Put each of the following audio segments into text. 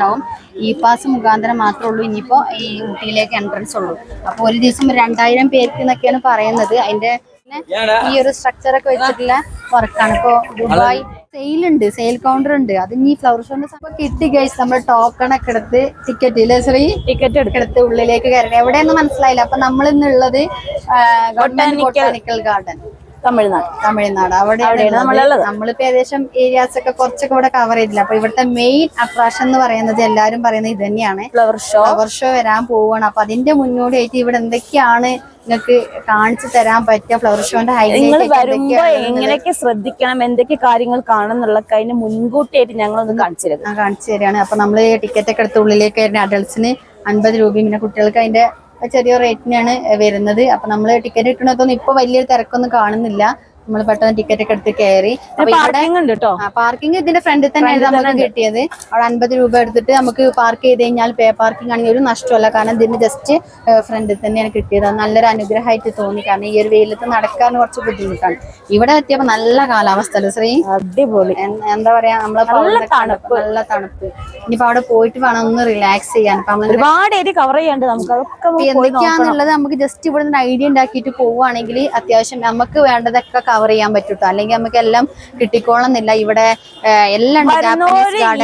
ഉണ്ടാവും. E pass മുഖാന്തരം മാത്രമേ ഉള്ളൂ. ഇനിയിപ്പോ ഈ ഊട്ടിയിലേക്ക് എൻട്രൻസ് ഉള്ളൂ. അപ്പോൾ ഒരു ദിവസം രണ്ടായിരം പേർക്ക് എന്നൊക്കെയാണ് പറയുന്നത്. അതിന്റെ പിന്നെ ഈ ഒരു സ്ട്രക്ചർ ഒക്കെ വെച്ചിട്ടുള്ള വർക്കാണ്. ഇപ്പോൾ ദുബായ് സെയിൽ ഉണ്ട്. സെയിൽ കൗണ്ടർ ഉണ്ട്. അത് ഇനി ഫ്ലവർ ഷോന്റെ സമയം കിട്ടി ഗൈസ് നമ്മൾ ടോക്കൺ ഒക്കെ എടുത്ത് ടിക്കറ്റ് ഇല്ലേ? ശ്രീ ടിക്കറ്റ് എടുത്ത്. ഉള്ളിലേക്ക് കയറി എവിടെയെന്ന് മനസ്സിലായില്ല. അപ്പൊ നമ്മൾ ഇന്നുള്ളത് government botanical garden Tamil Nadu. Tamil Nadu. അവിടെ നമ്മളുള്ളത്. നമ്മളിപ്പോ ഏകദേശം ഏരിയാസ് ഒക്കെ കുറച്ചൊക്കെ ഇവിടെ കവർ ചെയ്തില്ല അപ്പൊ ഇവിടുത്തെ മെയിൻ അട്രാക്ഷൻ എന്ന് പറയുന്നത് എല്ലാരും പറയുന്നത് ഇത് തന്നെയാണ്. ഫ്ലവർ ഷോ ഫ്ലവർ ഷോ വരാൻ പോവാണ് അപ്പൊ അതിന്റെ മുന്നോടിയായിട്ട് ഇവിടെ എന്തൊക്കെയാണ് നിങ്ങൾക്ക് കാണിച്ചു തരാൻ പറ്റിയ ഫ്ലവർ ഷോന്റെ നിങ്ങൾ വരുമ്പോ എങ്ങനെയൊക്കെ ശ്രദ്ധിക്കണം എന്തൊക്കെ കാര്യങ്ങൾ കാണണം എന്നുള്ള അതിന് മുൻകൂട്ടിയായിട്ട് ഞങ്ങളൊന്ന് കാണിച്ചു തരുന്നത് കാണിച്ചു തരാണ്. അപ്പൊ നമ്മൾ ടിക്കറ്റ് ഒക്കെ എടുത്ത ഉള്ളിലേക്ക് വരുന്ന അഡൾട്ട്സിന് അൻപത് രൂപയും പിന്നെ കുട്ടികൾക്ക് അതിന്റെ ചെറിയ റേറ്റിനാണ് വരുന്നത്. അപ്പൊ നമ്മൾ ടിക്കറ്റ് കിട്ടണതൊന്നും ഇപ്പൊ വലിയ തിരക്കൊന്നും കാണുന്നില്ല. നമ്മൾ പെട്ടെന്ന് ടിക്കറ്റ് ഒക്കെ എടുത്ത് കയറി. പാർക്കിംഗ് ഉണ്ട് കേട്ടോ പാർക്കിംഗ് ഇതിന്റെ ഫ്രണ്ടിൽ തന്നെ നമുക്ക് കിട്ടിയത്. അവിടെ അൻപത് രൂപ എടുത്തിട്ട് നമുക്ക് പാർക്ക് ചെയ്ത് കഴിഞ്ഞാൽ പേ പാർക്കിംഗ് ആണെങ്കിൽ ഒരു നഷ്ടമല്ല കാരണം ഇതിന്റെ ജസ്റ്റ് ഫ്രണ്ടിൽ തന്നെയാണ് കിട്ടിയത്. നല്ലൊരു അനുഗ്രഹമായിട്ട് തോന്നി. കാരണം ഈ ഒരു വെയിലത്ത് നടക്കാൻ കുറച്ച് ബുദ്ധിമുട്ടാണ്. ഇവിടെ എത്തിയപ്പോ നല്ല കാലാവസ്ഥ ശ്രീ? അടിപൊളി. എന്താ പറയാ നമ്മളെ തണുപ്പ്. നല്ല തണുപ്പ്. ഇനിയിപ്പോ അവിടെ പോയിട്ട് വേണം ഒന്ന് റിലാക്സ് ചെയ്യാൻ. ഒരുപാട് ഏരിയ കവർ ചെയ്യാണ്ട് നമുക്ക് എന്തൊക്കെയാന്നുള്ളത് നമുക്ക് ജസ്റ്റ് ഇവിടെ നിന്ന് ഐഡിയ ഉണ്ടാക്കിയിട്ട് പോവുകയാണെങ്കിൽ അത്യാവശ്യം നമുക്ക് വേണ്ടതൊക്കെ കവർ ചെയ്യാൻ പറ്റൂട്ടോ? അല്ലെങ്കിൽ നമുക്ക് എല്ലാം കിട്ടിക്കോളന്നില്ല ഇവിടെ എല്ലാം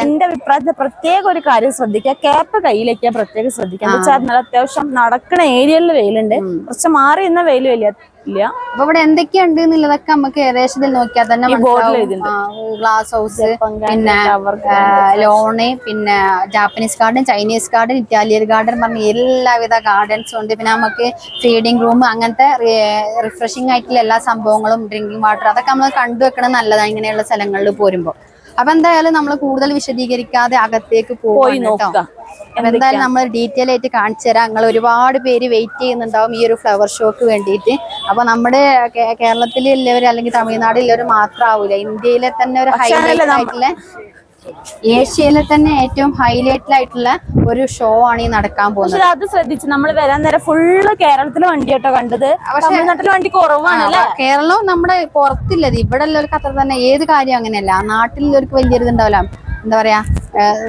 എന്റെ അഭിപ്രായത്തിൽ പ്രത്യേക ഒരു കാര്യം ശ്രദ്ധിക്കുക. ക്യാപ്പ് കയ്യിലേക്ക് പ്രത്യേകം ശ്രദ്ധിക്കുക. നല്ല അത്യാവശ്യം നടക്കണ ഏരിയയിൽ വെയിലുണ്ട്. കുറച്ച് മാറി നിന്ന വെയിൽ വലിയ ഇല്ല അപ്പൊ ഇവിടെ എന്തൊക്കെയുണ്ട് എന്നുള്ളതൊക്കെ നമുക്ക് ഏകദേശം ഇതിൽ നോക്കിയാൽ തന്നെ ഗ്ലാസ് ഹൗസ് പിന്നെ ലോണ് പിന്നെ Japanese garden Chinese garden Italian garden പറഞ്ഞ എല്ലാവിധ ഗാർഡൻസും ഉണ്ട്. പിന്നെ നമുക്ക് ഫീഡിംഗ് റൂം അങ്ങനത്തെ റിഫ്രഷിംഗ് ആയിട്ടുള്ള എല്ലാ സംഭവങ്ങളും ഡ്രിങ്കിങ് വാട്ടർ അതൊക്കെ നമ്മൾ കണ്ടുവെക്കണം നല്ലതാണ് ഇങ്ങനെയുള്ള സ്ഥലങ്ങളിൽ പോരുമ്പോൾ. അപ്പൊ എന്തായാലും നമ്മൾ കൂടുതൽ വിശദീകരിക്കാതെ അകത്തേക്ക് പോയി അപ്പൊ എന്തായാലും നമ്മൾ ഡീറ്റെയിൽ ആയിട്ട് കാണിച്ചു തരാം. നിങ്ങൾ ഒരുപാട് പേര് വെയിറ്റ് ചെയ്യുന്നുണ്ടാവും ഈ ഒരു ഫ്ലവർ ഷോക്ക് വേണ്ടിയിട്ട്. അപ്പൊ നമ്മുടെ കേരളത്തിലുള്ളവർ അല്ലെങ്കിൽ തമിഴ്നാട്ടിലുള്ളവർ മാത്രമാവൂല ഇന്ത്യയിലെ തന്നെ ഒരു ഹൈലൈറ്റ് ആയിട്ടുള്ള ഏഷ്യയിലെ തന്നെ ഏറ്റവും ഹൈലൈറ്റ് ആയിട്ടുള്ള ഒരു ഷോ ആണ് ഈ നടക്കാൻ പോകുന്നത്. അത് ശ്രദ്ധിച്ച് നമ്മൾ വരാൻ നേരം ഫുള്ള് കേരളത്തിലെ വണ്ടി കേട്ടോ കണ്ടത്. തമിഴ്നാട്ടിലെ വണ്ടി കുറവാണ് കേരളം നമ്മുടെ പുറത്തില്ലത് ഇവിടെ ഉള്ളവർക്ക് അത്ര തന്നെ ഏത് കാര്യം അങ്ങനെയല്ല. നാട്ടിലുള്ളവർക്ക് വലിയൊരു ഇതുണ്ടാവില്ല എന്താ പറയാ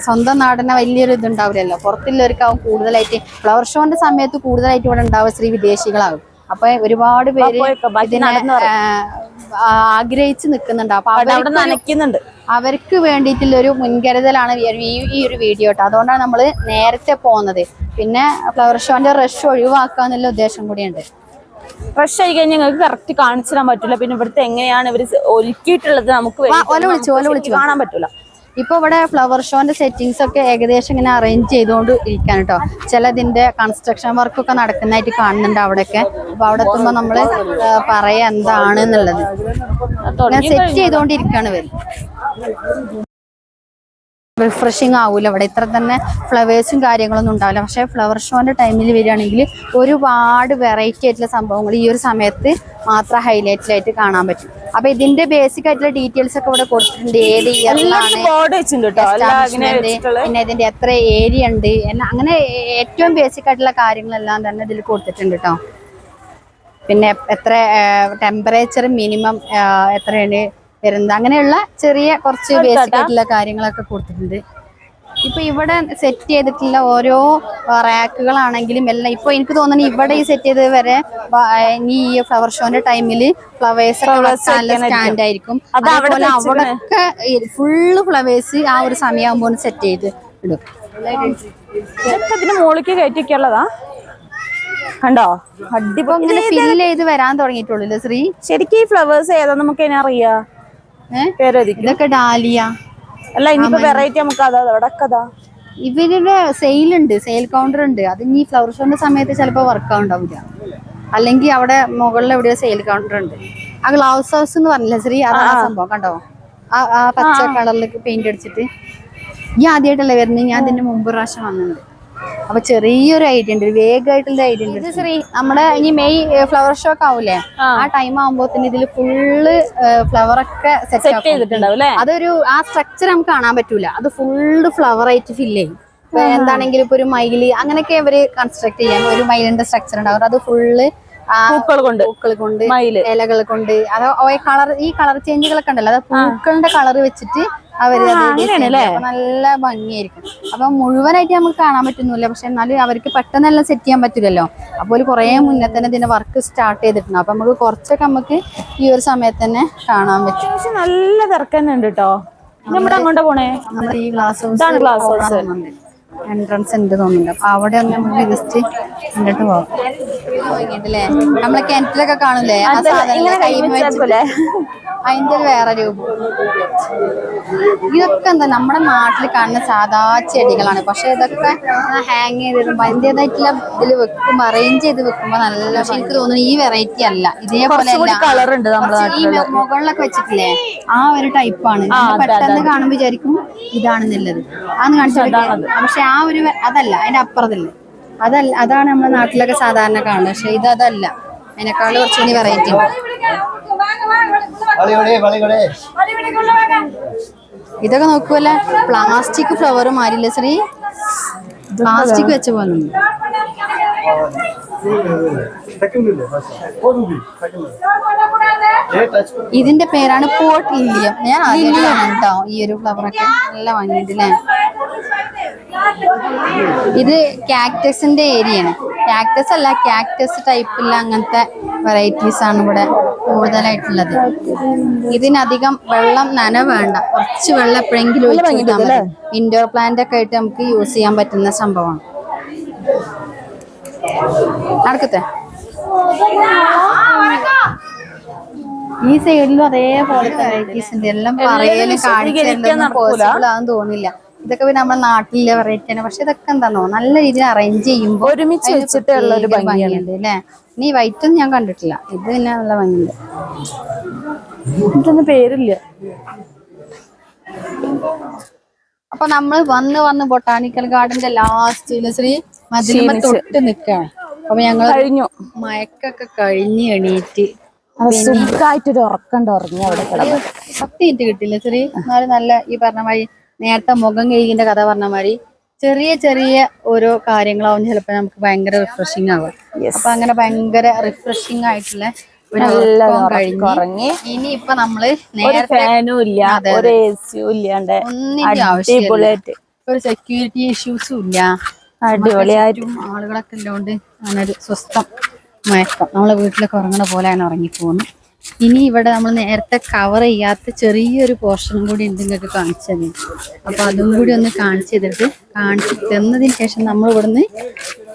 സ്വന്തം നാടിനെ വലിയൊരു ഇതുണ്ടാവില്ലല്ലോ പുറത്തുള്ളവർക്കാവും കൂടുതലായിട്ട്. ഫ്ലവർ ഷോന്റെ സമയത്ത് കൂടുതലായിട്ട് ഇവിടെ ഉണ്ടാവുക ശ്രീ വിദേശികളാകും. അപ്പൊ ഒരുപാട് പേര്. ഇതിനെ ആഗ്രഹിച്ച് നിൽക്കുന്നുണ്ട് അപ്പൊ അവിടെ നനയ്ക്കുന്നുണ്ട്. അവർക്ക് വേണ്ടിയിട്ടുള്ള ഒരു മുൻകരുതലാണ് ഈ ഒരു- വീഡിയോ കേട്ടോ അതുകൊണ്ടാണ് നമ്മൾ നേരത്തെ പോകുന്നത് പിന്നെ ഫ്ലവർ ഷോന്റെ റഷ് ഒഴിവാക്കുക എന്നുള്ള ഉദ്ദേശം കൂടിയുണ്ട്. ഫ്രഷ് ആയി കഴിഞ്ഞാൽ ഞങ്ങൾക്ക് കറക്റ്റ് കാണിച്ചു തരാൻ പറ്റില്ല പിന്നെ ഇവിടുത്തെ എങ്ങനെയാണ് ഇവർ ഒരുക്കിയിട്ടുള്ളത് നമുക്ക് കാണാൻ പറ്റൂല. ഇപ്പൊ ഇവിടെ ഫ്ലവർ ഷോന്റെ സെറ്റിങ്സ് ഒക്കെ ഏകദേശം ഇങ്ങനെ അറേഞ്ച് ചെയ്തുകൊണ്ട് ഇരിക്കാൻ കേട്ടോ ചിലതിന്റെ കൺസ്ട്രക്ഷൻ വർക്ക് ഒക്കെ നടക്കുന്നതായിട്ട് കാണുന്നുണ്ട് അവിടെയൊക്കെ. അപ്പൊ അവിടെ എത്തുമ്പോ നമ്മൾ പറയാ എന്താണ് എന്നുള്ളത്. സെറ്റ് ചെയ്തുകൊണ്ടിരിക്കാണ് ഇവർ. റിഫ്രഷിങ് ആവൂല. ഇവിടെ ഇത്ര തന്നെ ഫ്ലവേഴ്സും കാര്യങ്ങളൊന്നും ഉണ്ടാവില്ല. പക്ഷേ ഫ്ലവർ ഷോന്റെ ടൈമിൽ വരികയാണെങ്കിൽ ഒരുപാട് വെറൈറ്റി ആയിട്ടുള്ള സംഭവങ്ങൾ ഈ ഒരു സമയത്ത് മാത്രം ഹൈലൈറ്റിലായിട്ട് കാണാൻ പറ്റും. അപ്പൊ ഇതിന്റെ ബേസിക് ആയിട്ടുള്ള ഡീറ്റെയിൽസ് ഒക്കെ ഇവിടെ കൊടുത്തിട്ടുണ്ട്. ഏത് ഇയറിലാണ് പിന്നെ ഇതിന്റെ എത്ര ഏരിയ ഉണ്ട്. അങ്ങനെ ഏറ്റവും ബേസിക് ആയിട്ടുള്ള കാര്യങ്ങളെല്ലാം തന്നെ ഇതിൽ കൊടുത്തിട്ടുണ്ട് കേട്ടോ പിന്നെ എത്ര ടെമ്പറേച്ചർ മിനിമം എത്രയാണ്? വരുന്നത്. അങ്ങനെയുള്ള ചെറിയ കുറച്ച് ബേസിക് ആയിട്ടുള്ള കാര്യങ്ങളൊക്കെ കൊടുത്തിട്ടുണ്ട്. ഇപ്പൊ ഇവിടെ സെറ്റ് ചെയ്തിട്ടുള്ള ഓരോ റാക്കുകളാണെങ്കിലും എല്ലാം ഇപ്പൊ എനിക്ക് തോന്നുന്നു ഇവിടെ ഈ സെറ്റ് ചെയ്തത് വരെ ഈ ഫ്ലവർ ഷോന്റെ ടൈമിൽ ഫ്ലവേഴ്സ് സ്റ്റാൻഡ് ആയിരിക്കും. അതുപോലെ അവിടെ അതേപോലെ അവിടൊക്കെ ഫുള്ള് ഫ്ലവേഴ്സ് ആ ഒരു സമയമാകുമ്പോൾ സെറ്റ് ചെയ്ത് ഇടും ഇതിന് മുകളിലേക്ക് കയറ്റിക്കുള്ളതാ കണ്ടോ? അടിപൊളി. ഫില്ല് ചെയ്ത് വരാൻ തുടങ്ങിയിട്ടുള്ളൂ ശ്രീ? ശരിക്കും ഈ ഫ്ലവേഴ്സ് ഏതാ നമുക്ക് അറിയാ? ഇതൊക്കെ ഡാലിയ. അല്ല ഇനിയിപ്പോ വെറൈറ്റി നമുക്ക് അതാ ഇവരുടെ സെയിൽ ഉണ്ട് സെയിൽ കൗണ്ടർ ഉണ്ട്. അത് ഇനി ഫ്ലവർ ഷോന്റെ സമയത്ത് ചിലപ്പോ വർക്ക് ഉണ്ടാവില്ല അല്ലെങ്കിൽ അവിടെ മുകളിൽ എവിടെ സെയിൽ കൗണ്ടർ ഉണ്ട്. ആ ഗ്ലൗസ് ഹൗസ് എന്ന് പറഞ്ഞില്ല ശ്രീ? ആ സംഭവം കണ്ടോ? ആ ആ പച്ച കളറിലേക്ക് പെയിന്റ് അടിച്ചിട്ട്. ഈ ആദ്യമായിട്ടല്ലേ വരുന്നത്. ഞാൻ ഇതിന്റെ മുമ്പ് പ്രാവശ്യം വന്നിട്ടുണ്ട്. അപ്പൊ ചെറിയൊരു ഐഡിയ ഉണ്ട് ഒരു വേഗമായിട്ടുള്ള ഐഡിയ ഉണ്ട്. ശ്രീ നമ്മുടെ ഇനി മെയ് ഫ്ലവർ ഷോ ഒക്കെ ആവൂലേ? ആ. ടൈം ആകുമ്പോത്തിന് ഇതിൽ ഫുള്ള് ഫ്ലവർ ഒക്കെ സെറ്റ് ചെയ്തിട്ടുണ്ടാവും അതൊരു ആ സ്ട്രക്ചർ നമുക്ക് കാണാൻ പറ്റൂല. അത് ഫുള്ള് ഫ്ലവർ ആയിട്ട് ഫില്ല് ചെയ്യും. എന്താണെങ്കിലും ഇപ്പൊ ഒരു മയിൽ അങ്ങനെയൊക്കെ ഇവർ കൺസ്ട്രക്ട് ചെയ്യാൻ ഒരു മൈലിന്റെ സ്ട്രക്ചർ ഉണ്ടാവും. അത് ഫുള്ള് പൂക്കൾ കൊണ്ട്. പൂക്കൾ കൊണ്ട് ഇലകൾ കൊണ്ട്. അത് കളർ ഈ കളർ ചേഞ്ചുകളൊക്കെ ഉണ്ടല്ലോ. അത് പൂക്കളുടെ കളർ വെച്ചിട്ട് അവർ നല്ല ഭംഗിയായിരിക്കും. അപ്പൊ മുഴുവനായിട്ട് നമുക്ക് കാണാൻ പറ്റുന്നില്ല പക്ഷെ എന്നാലും അവർക്ക് പെട്ടെന്നെല്ലാം സെറ്റ് ചെയ്യാൻ പറ്റില്ലല്ലോ. അപ്പോൾ കുറേ മുന്നേ തന്നെ ഇതിന്റെ വർക്ക് സ്റ്റാർട്ട് ചെയ്തിട്ടുണ്ട്. അപ്പൊ നമുക്ക് കുറച്ചൊക്കെ നമുക്ക് ഈ ഒരു സമയത്ത് തന്നെ കാണാൻ പറ്റും. പക്ഷെ നല്ല തിരക്ക് തന്നെ ഉണ്ട് കേട്ടോ നമ്മുടെ അങ്ങോട്ട് പോണേ? നമ്മുടെ ഈ ഗ്ലാസ് ഗ്ലാസ്. എൻട്രൻസ് ഉണ്ട് തോന്നുന്നുണ്ട്. അപ്പൊ അവിടെ ഒന്ന് നമുക്ക് ജസ്റ്റ് കണ്ടിട്ട് പോകാം ഭംഗിയുണ്ടല്ലേ നമ്മളെ കിണറ്റിലൊക്കെ കാണൂലേ? ആ സാധനങ്ങൾ സാധനം? അതിന്റെ വേറെ രൂപം. ഇതൊക്കെ എന്താ നമ്മുടെ നാട്ടിൽ കാണുന്ന സാധാ ചെടികളാണ്. പക്ഷെ ഇതൊക്കെ ഹാങ് ചെയ്തിടുമ്പോ അതിന്റെതായിട്ടുള്ള ഇതിൽ വെക്കുമ്പോ അറേഞ്ച് ചെയ്ത് വെക്കുമ്പോ നല്ല പക്ഷെ എനിക്ക് തോന്നുന്നു ഈ വെറൈറ്റി അല്ല. ഇതേപോലെ ഈ മുകളിലൊക്കെ വെച്ചിട്ടില്ലേ? ആ ഒരു ടൈപ്പാണ് പെട്ടെന്ന് കാണുമ്പോ വിചാരിക്കും ഇതാണെന്നുള്ളത്. അന്ന് കാണിച്ചു പക്ഷെ ആ ആ ഒരു അതല്ല അതിന്റെ അപ്പുറത്തില്ല? അതല്ല അതാണ് നമ്മുടെ നാട്ടിലൊക്കെ സാധാരണ കാണുന്നത്. പക്ഷെ ഇത് അതല്ല. അതിനേക്കാൾ കുറച്ചുകൂടി വെറൈറ്റി ഇതൊക്കെ നോക്കുമല്ലേ പ്ലാസ്റ്റിക് ഫ്ലവർ മാറിയില്ല ശ്രീ? പ്ലാസ്റ്റിക് വെച്ച പോലെ ഇതിന്റെ പേരാണ് പോട്ട് ലില്ലിയം ഞാൻ ആദ്യമായിട്ടാണ് കേട്ടോ ഈ ഒരു ഫ്ലവറൊക്കെ നല്ല വാങ്ങിയിട്ടില്ലേ ഇത് കാക്ടസിന്റെ ഏരിയയാണ് കാക്ടസ് അല്ല കാക്ടസ് ടൈപ്പില്ല അങ്ങനത്തെ വെറൈറ്റീസ് ആണ് ഇവിടെ കൂടുതലായിട്ടുള്ളത്. ഇതിനധികം വെള്ളം നന വേണ്ട. കുറച്ച് വെള്ളം എപ്പോഴെങ്കിലും ഒഴിച്ചാൽ കൊടുത്താൽ മതി. ഇൻഡോർ പ്ലാന്റ് ഒക്കെ ആയിട്ട് നമുക്ക് യൂസ് ചെയ്യാൻ പറ്റുന്ന സംഭവമാണ്. നടക്കത്തെ ഈ സൈഡിലും അതേപോലെ വെറൈറ്റീസ് ഉണ്ട്. എല്ലാം പറയലും കാണിച്ചു പോസിബിൾ ആണെന്ന് തോന്നില്ല ഇതൊക്കെ പിന്നെ നമ്മുടെ നാട്ടിലെ വെറൈറ്റി ആണ് പക്ഷെ ഇതൊക്കെ എന്താണോ നല്ല രീതിയിൽ അറേഞ്ച് ചെയ്യുമ്പോൾ ഒരുമിച്ച് വെച്ചിട്ടുള്ള ഒരു ഭംഗിയാണ്. ഭംഗിയുണ്ട് അല്ലേ? നീ വൈറ്റ് ഒന്നും ഞാൻ കണ്ടിട്ടില്ല. ഇത് പിന്നെ നല്ല ഭംഗിയുണ്ട്. ഇതൊന്നും പേരില്ല. അപ്പൊ നമ്മൾ വന്ന് വന്ന് ബൊട്ടാണിക്കൽ ഗാർഡന്റെ ലാസ്റ്റ് ശ്രീ മതിലുമ തൊട്ട് നിക്കാണ്. അപ്പൊ ഞങ്ങൾ കഴിഞ്ഞു. മയക്കൊക്കെ കഴിഞ്ഞ് എണീറ്റ് സുഖമായിട്ടൊരു ഉറക്കണ്ട ഉറങ്ങി അവിടെ കിടന്നു. മിനിറ്റ് കിട്ടില്ല ശ്രീ? എന്നാലും നല്ല ഈ പറഞ്ഞ മാതിരി നേരത്തെ മുഖം കഴുകിന്റെ കഥ പറഞ്ഞ മാതിരി ചെറിയ ചെറിയ ഓരോ കാര്യങ്ങളാവും ചിലപ്പോ നമുക്ക് ഭയങ്കര റിഫ്രഷിങ് ആവും അപ്പൊ അങ്ങനെ ഭയങ്കര റിഫ്രഷിങ് ആയിട്ടുള്ള ഉറങ്ങി. ഇനി ഇപ്പൊ നമ്മൾ ഫാനും ഇല്ല ഒരു എ സിയും ഇല്ലാണ്ട് ഒന്നിന്റെ ആവശ്യമില്ല. അടിപൊളിയായിട്ട് ഒരു സെക്യൂരിറ്റി ഇഷ്യൂസും ഇല്ല. അടിപൊളിയായിട്ടും ആളുകളൊക്കെ ഉള്ളതുകൊണ്ട് അങ്ങനെ ഒരു സ്വസ്ഥം മയക്കം. നമ്മളെ വീട്ടിലൊക്കെ ഉറങ്ങണ പോലെയാണ് ഉറങ്ങിപ്പോകുന്നു. ഇനി ഇവിടെ നമ്മൾ നേരത്തെ കവർ ചെയ്യാത്ത ചെറിയൊരു പോർഷനും കൂടി ഉണ്ട് നിങ്ങൾക്ക് കാണിച്ചത് അപ്പൊ അതും കൂടി ഒന്ന് കാണിച്ചു ചെയ്തിട്ട് കാണിച്ചു തന്നതിന് ശേഷം നമ്മൾ ഇവിടുന്ന്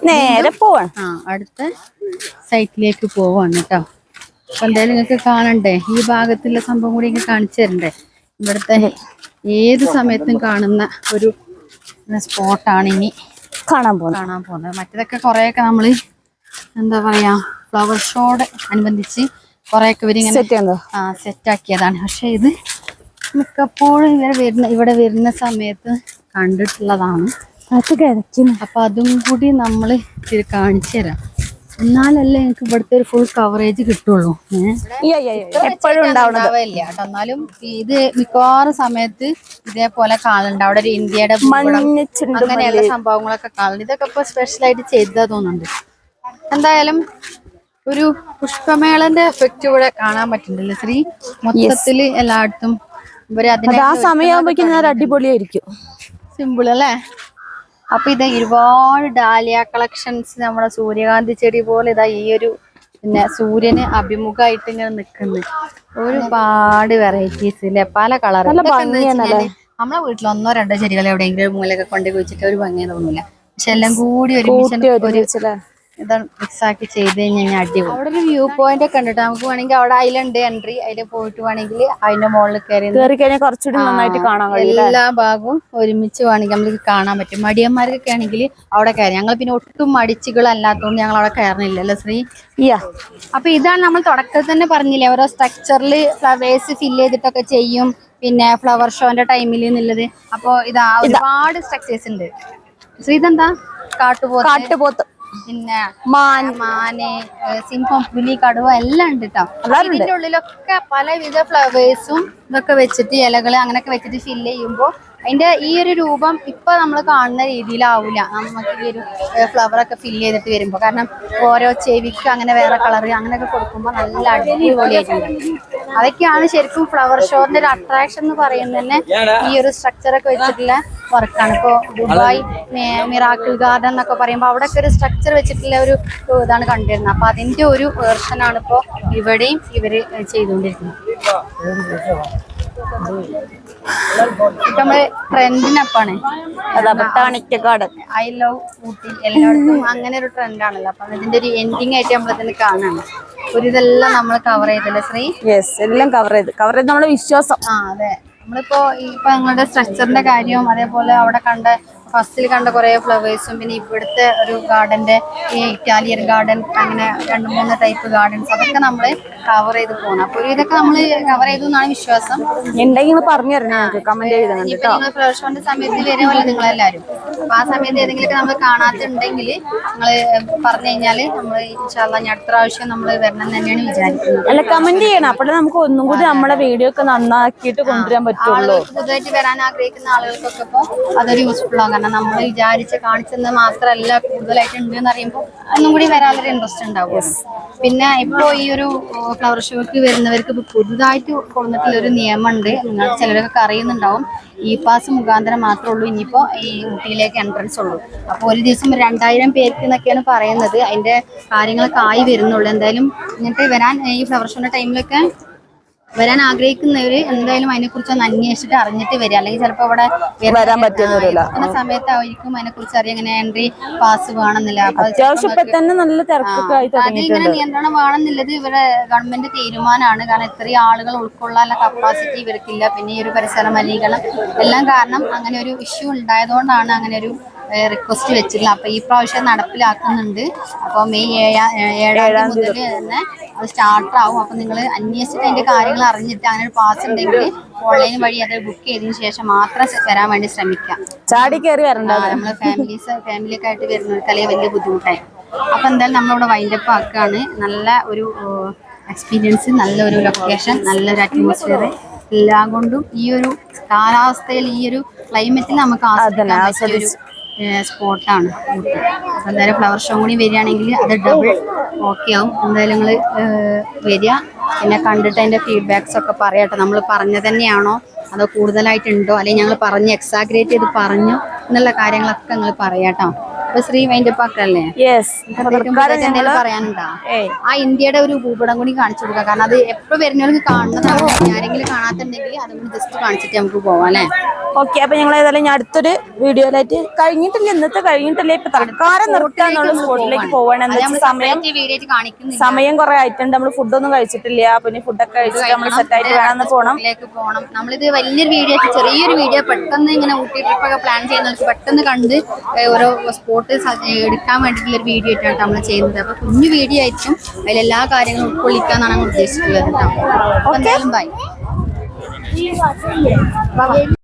നേരെ പോവാണ്. ആ അടുത്ത സൈറ്റിലേക്ക് പോവാണ് കേട്ടോ അപ്പൊ എന്തായാലും നിങ്ങൾക്ക് കാണണ്ടേ? ഈ ഭാഗത്തുള്ള സംഭവം കൂടി നിങ്ങൾക്ക് കാണിച്ചു തരണ്ടേ? ഇവിടുത്തെ ഏത് സമയത്തും കാണുന്ന ഒരു സ്പോട്ടാണ് ഇനി കാണാൻ പോകുന്നത് കാണാൻ പോകുന്നത് മറ്റേതൊക്കെ കുറെയൊക്കെ നമ്മൾ എന്താ പറയാ ഫ്ലവർ ഷോട് അനുബന്ധിച്ച് കുറെയൊക്കെ ഇവരിങ്ങനെ സെറ്റ് ചെയ്യുന്നത് ആ സെറ്റ് ആക്കിയതാണ്. പക്ഷെ ഇത് മിക്കപ്പോഴും ഇവരെ വരുന്ന ഇവിടെ വരുന്ന സമയത്ത് കണ്ടിട്ടുള്ളതാണ്. അപ്പൊ അതും കൂടി നമ്മൾ ഇത് കാണിച്ചു തരാം. എന്നാലല്ലേ എനിക്ക് ഇവിടുത്തെ ഒരു ഫുൾ കവറേജ് കിട്ടുള്ളൂ. എപ്പോഴും ഉണ്ടാവണം ഉണ്ടാവില്ല കേട്ടോ. എന്നാലും ഇത് മിക്കവാറും സമയത്ത് ഇതേപോലെ കാണുന്നുണ്ട് അവിടെ ഒരു ഇന്ത്യയുടെ അങ്ങനെയുള്ള സംഭവങ്ങളൊക്കെ കാണുന്നുണ്ട് ഇതൊക്കെ ഇപ്പൊ സ്പെഷ്യൽ ആയിട്ട് ചെയ്തതാ തോന്നുന്നുണ്ട്. എന്തായാലും ഒരു പുഷ്പമേളന്റെ എഫക്റ്റ് ഇവിടെ കാണാൻ പറ്റുന്നുണ്ടല്ലോ ശ്രീ? മൊത്തത്തിൽ എല്ലായിടത്തും ആ സമയമാകുമ്പോഴേക്കും ഞാൻ അടിപൊളിയായിരിക്കും. സിമ്പിൾ അല്ലേ? അപ്പൊ ഇത് ഒരുപാട് ഡാലിയ കളക്ഷൻസ് നമ്മുടെ സൂര്യകാന്തി ചെടി പോലെ ഇതാ ഈ ഒരു പിന്നെ സൂര്യന് അഭിമുഖമായിട്ട് ഇങ്ങനെ നിൽക്കുന്നു. ഒരുപാട് വെറൈറ്റീസ് ഇല്ലേ? പല കളർ നമ്മളെ വീട്ടിൽ ഒന്നോ രണ്ടോ ചെടികൾ എവിടെയെങ്കിലും മൂലൊക്കെ കൊണ്ടുപോയി വെച്ചിട്ട് ഒരു ഭംഗി തോന്നില്ല പക്ഷെ എല്ലാം കൂടി ഒരുമിച്ച് ഒരു? ഇതാണ് മിക്സ് ആക്കി ചെയ്ത് കഴിഞ്ഞാൽ അടിപൊളി. അവിടെ ഒരു വ്യൂ പോയിന്റ് ഒക്കെ ഉണ്ട്. നമുക്ക് വേണമെങ്കിൽ അവിടെ അതിലുണ്ട് എൻട്രി അതിൽ പോയിട്ട് വേണമെങ്കിൽ അതിന്റെ മുകളിൽ കയറി കയറി കഴിഞ്ഞാൽ കുറച്ചുകൂടി നന്നായിട്ട് കാണാൻ കഴിയും എല്ലാ ഭാഗവും ഒരുമിച്ച് വേണമെങ്കിൽ നമുക്ക് കാണാൻ പറ്റും. മടിയന്മാർക്കൊക്കെ ആണെങ്കിൽ അവിടെ കയറി. ഞങ്ങൾ പിന്നെ ഒട്ടും മടിച്ചുകളല്ലാത്തതുകൊണ്ട് ഞങ്ങൾ അവിടെ കയറുന്നില്ല അല്ലേ ശ്രീ? യാ അപ്പൊ ഇതാണ് നമ്മൾ തുടക്കത്തിൽ തന്നെ പറഞ്ഞില്ലേ ഓരോ സ്ട്രക്ചറിൽ ഫ്ലവേഴ്സ് ഫില്ല് ചെയ്തിട്ടൊക്കെ ചെയ്യും പിന്നെ ഫ്ലവർ ഷോന്റെ ടൈമിൽ എന്നുള്ളത്. അപ്പൊ ഇതാ ഒരുപാട് സ്ട്രക്ചേഴ്സ് ഉണ്ട്. ശ്രീ ഇതെന്താ? കാട്ടുപോത്ത്. കാട്ടുപോത്ത്. പിന്നെ മാൻ. മാന് സിംഹം പുലി കടുവ എല്ലാം ഉണ്ട് കേട്ടോ ഇതിന്റെ ഉള്ളിലൊക്കെ പലവിധ ഫ്ലവേഴ്സും ഇതൊക്കെ വെച്ചിട്ട് ഇലകൾ അങ്ങനെയൊക്കെ വെച്ചിട്ട് ഫില്ല് ചെയ്യുമ്പോൾ അതിന്റെ ഈ ഒരു രൂപം ഇപ്പൊ നമ്മൾ കാണുന്ന രീതിയിലാവില്ല നമുക്ക് ഈ ഒരു ഫ്ലവർ ഒക്കെ ഫില്ല് ചെയ്തിട്ട് വരുമ്പോ. കാരണം ഓരോ ചെവിക്ക് അങ്ങനെ വേറെ കളർ അങ്ങനെയൊക്കെ കൊടുക്കുമ്പോൾ നല്ല അടിപൊളിയായിട്ടുണ്ട്. അതൊക്കെയാണ് ശരിക്കും ഫ്ലവർ ഷോറിന്റെ ഒരു അട്രാക്ഷൻ എന്ന് പറയുന്നത് തന്നെ ഈ ഒരു സ്ട്രക്ചർ ഒക്കെ വെച്ചിട്ടുള്ള വർക്കാണ് ഇപ്പോൾ ദുബായ് മിറാക്കിൾ ഗാർഡൻ എന്നൊക്കെ പറയുമ്പോൾ അവിടെ ഒക്കെ ഒരു സ്ട്രക്ചർ വെച്ചിട്ടുള്ള ഒരു ഇതാണ് കണ്ടിരുന്നത്. അപ്പൊ അതിന്റെ ഒരു വേർഷൻ ആണ് ഇപ്പോ ഇവിടെയും ഇവർ ചെയ്തുകൊണ്ടിരിക്കുന്നത്. ഇപ്പൊ നമ്മൾ ട്രെൻഡിനപ്പാണ് ഐ ലവ് ഊട്ടി എല്ലായിടത്തും. അങ്ങനെ ഒരു ട്രെൻഡാണല്ലോ അപ്പൊ ഇതിന്റെ ഒരു എൻഡിങ് ആയിട്ട് നമ്മളതിന് കാണാണ്. ഒരു ഇതെല്ലാം നമ്മൾ കവർ ചെയ്തല്ലേ ശ്രീ? യെസ് എല്ലാം കവർ ചെയ്ത്. കവർ ചെയ്ത് നമ്മുടെ വിശ്വാസം. ആ അതെ. നമ്മളിപ്പോ ഇപ്പൊ നിങ്ങളുടെ സ്ട്രക്ചറിന്റെ കാര്യവും അതേപോലെ അവിടെ കണ്ട ഫസ്റ്റിൽ കണ്ട കുറേ ഫ്ലവേഴ്സും പിന്നെ ഇവിടുത്തെ ഒരു ഗാർഡന്റെ ഈ ഇറ്റാലിയൻ ഗാർഡൻ അങ്ങനെ രണ്ട് മൂന്ന് ടൈപ്പ് ഗാർഡൻസ് അതൊക്കെ നമ്മൾ കവർ ചെയ്ത് പോകണം അപ്പൊ ഇതൊക്കെ നമ്മൾ കവർ ചെയ്തു എന്നാണ് വിശ്വാസം. എന്തെങ്കിലും പറഞ്ഞു തരണം. കമന്റ് നിങ്ങൾ സമയത്ത് വരുമല്ലോ നിങ്ങളെല്ലാരും? അപ്പൊ ആ സമയത്ത് ഏതെങ്കിലും നമ്മൾ കാണാത്തുണ്ടെങ്കിൽ നിങ്ങൾ പറഞ്ഞു കഴിഞ്ഞാൽ നമ്മൾ ഇൻഷാല്ല ഞാൻ അടുത്ത പ്രാവശ്യം നമ്മൾ വരണം തന്നെയാണ് വിചാരിക്കുന്നത്. അല്ല കമന്റ് ചെയ്യണം. അപ്പോഴേ നമുക്ക് ഒന്നും കൂടി നമ്മളെ വീഡിയോ ഒക്കെ നന്നാക്കിയിട്ട് കൊണ്ടുവരാൻ പറ്റുള്ളൂ. പുതുതായിട്ട് വരാൻ ആഗ്രഹിക്കുന്ന ആളുകൾക്കൊക്കെ ഇപ്പൊ അതൊരു യൂസ്ഫുൾ ആകും കാരണം നമ്മൾ വിചാരിച്ച് കാണിച്ചെന്ന് മാത്രമല്ല കൂടുതലായിട്ട് ഉണ്ട് എന്ന് അറിയുമ്പോൾ ഒന്നും കൂടി വരാനൊരു ഇൻട്രസ്റ്റ് ഉണ്ടാവും. പിന്നെ ഇപ്പോ ഈ ഒരു ഫ്ലവർ ഷോക്ക് വരുന്നവർക്ക് പുതുതായിട്ട് കൊണ്ടുവന്നിട്ടുള്ള ഒരു നിയമമുണ്ട്. നിങ്ങൾ ചിലരൊക്കെ അറിയുന്നുണ്ടാവും ഇ പാസ് മുഖാന്തരം മാത്രമേ ഉള്ളൂ. ഇനിയിപ്പോ ഈ ഊട്ടിയിലേക്ക് എൻട്രൻസ് ഉള്ളൂ. അപ്പോൾ ഒരു ദിവസം രണ്ടായിരം പേർക്ക് എന്നൊക്കെയാണ് പറയുന്നത്. അതിന്റെ കാര്യങ്ങളൊക്കെ ആയി വരുന്നുള്ളൂ. എന്തായാലും ഇങ്ങനത്തെ വരാൻ ഈ ഫ്ലവർ ഷോന്റെ ടൈമിലൊക്കെ വരാൻ ആഗ്രഹിക്കുന്നവര് എന്തായാലും അതിനെ കുറിച്ച് ഒന്ന് അന്വേഷിച്ചിട്ട് അറിഞ്ഞിട്ട് വരിക. അല്ലെങ്കിൽ ചിലപ്പോ ഇവിടെ വരാൻ പറ്റുന്നില്ല. സമയത്തായിരിക്കും അതിനെ കുറിച്ച് അറിയാം ഇങ്ങനെ എൻട്രി പാസ് വേണമെന്നില്ല. അതിങ്ങനെ നിയന്ത്രണം വേണമെന്നുള്ളത് ഇവരെ ഗവൺമെന്റ് തീരുമാനമാണ്. കാരണം ഇത്രയും ആളുകൾ ഉൾക്കൊള്ളാനുള്ള കപ്പാസിറ്റി ഇവർക്കില്ല. പിന്നെ ഈ ഒരു പരിസര മലിനീകരണം എല്ലാം കാരണം അങ്ങനെ ഒരു ഇഷ്യൂ ഉണ്ടായതുകൊണ്ടാണ് അങ്ങനെ ഒരു റിക്വസ്റ്റ് വെച്ചിരുന്നു. അപ്പൊ ഈ പ്രാവശ്യം നടപ്പിലാക്കുന്നുണ്ട്. അപ്പൊ മെയ് ഏഴാം ഏഴാം തീയതി മുതൽ തന്നെ അത് സ്റ്റാർട്ട് ആവും. അപ്പൊ നിങ്ങൾ അന്വേഷിച്ചിട്ട് അതിന്റെ കാര്യങ്ങൾ അറിഞ്ഞിട്ട് അങ്ങനെ ഒരു പാസ് ഉണ്ടെങ്കിൽ ഓൺലൈൻ വഴി അത് ബുക്ക് ചെയ്തതിന് ശേഷം മാത്രം വരാൻ വേണ്ടി ശ്രമിക്കാം. ചാടി കയറി വരണ്ട നമ്മൾ ഫാമിലീസ് ഫാമിലിയൊക്കെ ആയിട്ട് വരുന്നവർക്ക് അല്ലെങ്കിൽ വലിയ ബുദ്ധിമുട്ടായി. അപ്പൊ എന്തായാലും നമ്മളിവിടെ വൈൻഡപ്പ് ആക്കുകയാണ് നല്ല ഒരു എക്സ്പീരിയൻസ് നല്ലൊരു ലൊക്കേഷൻ നല്ലൊരു അറ്റ്മോസ്ഫിയർ എല്ലാം കൊണ്ടും ഈ ഒരു കാലാവസ്ഥയിൽ ഈ ഒരു ക്ലൈമറ്റിൽ നമുക്ക് ആസ്വദിക്കാൻ പറ്റിയ ഒരു സ്പോട്ടാണ്. അപ്പം എന്തായാലും ഫ്ലവർ ഷോ കൂടി വരികയാണെങ്കിൽ അത് ഡബിൾ ഓക്കെ ആവും. എന്തായാലും നിങ്ങൾ വരിക. പിന്നെ കണ്ടിട്ട് അതിന്റെ ഫീഡ്ബാക്സ് ഒക്കെ പറയട്ടെ. നമ്മൾ പറഞ്ഞ തന്നെയാണോ? അതോ കൂടുതലായിട്ടുണ്ടോ? അല്ലെങ്കിൽ ഞങ്ങൾ പറഞ്ഞ് എക്സാഗ്രേറ്റ് ചെയ്ത് പറഞ്ഞു എന്നുള്ള കാര്യങ്ങളൊക്കെ നിങ്ങൾ പറയാട്ടോ. ശ്രീ പറയാനുണ്ടോ? ആ ഇന്ത്യയുടെ ഒരു ഭൂപടം കൂടി കാണിച്ചു കൊടുക്കുക കാരണം അത് എപ്പോ വരുന്നവർക്ക് കാണണം ആരെങ്കിലും കാണാത്തുണ്ടെങ്കിൽ അതും കൂടി ജസ്റ്റ് കാണിച്ചിട്ട് നമുക്ക് പോവാം അല്ലേ? ഓക്കെ അപ്പൊ ഞങ്ങൾ ഏതായാലും ഞാൻ അടുത്തൊരു വീഡിയോയിലായിട്ട് കഴിഞ്ഞിട്ടില്ല ഇന്നത്തെ കഴിഞ്ഞിട്ടില്ല. ഇപ്പൊ തൽക്കാലം നിർത്താന്നുള്ള സ്പോട്ടിലേക്ക് പോവാണെന്ന് സമയം സമയം കുറെ ആയിട്ടുണ്ട്. നമ്മൾ ഫുഡൊന്നും കഴിച്ചിട്ടില്ല. പിന്നെ ഫുഡൊക്കെ കഴിച്ചിട്ട് നമ്മൾ സെറ്റായിട്ട് വേണമെന്ന് പോണം. ഊട്ടിയിലേക്ക് പോകണം നമ്മളിത് വലിയൊരു വീഡിയോ ചെറിയൊരു വീഡിയോ പെട്ടെന്ന് ഇങ്ങനെ ഊട്ടി ട്രിപ്പൊക്കെ പ്ലാൻ ചെയ്യുന്നവർക്ക് പെട്ടെന്ന് കണ്ട് ഓരോ സ്പോട്ട് എടുക്കാൻ വേണ്ടിയിട്ടുള്ള ഒരു വീഡിയോ ആയിട്ടാണ് നമ്മൾ ചെയ്യുന്നത്. അപ്പൊ കുഞ്ഞു വീഡിയോ ആയിരിക്കും അതിൽ എല്ലാ കാര്യങ്ങളും ഉൾക്കൊള്ളിക്കാന്നാണ് നമ്മൾ ഉദ്ദേശിക്കുന്നത് കേട്ടോ. എന്തായാലും ബൈ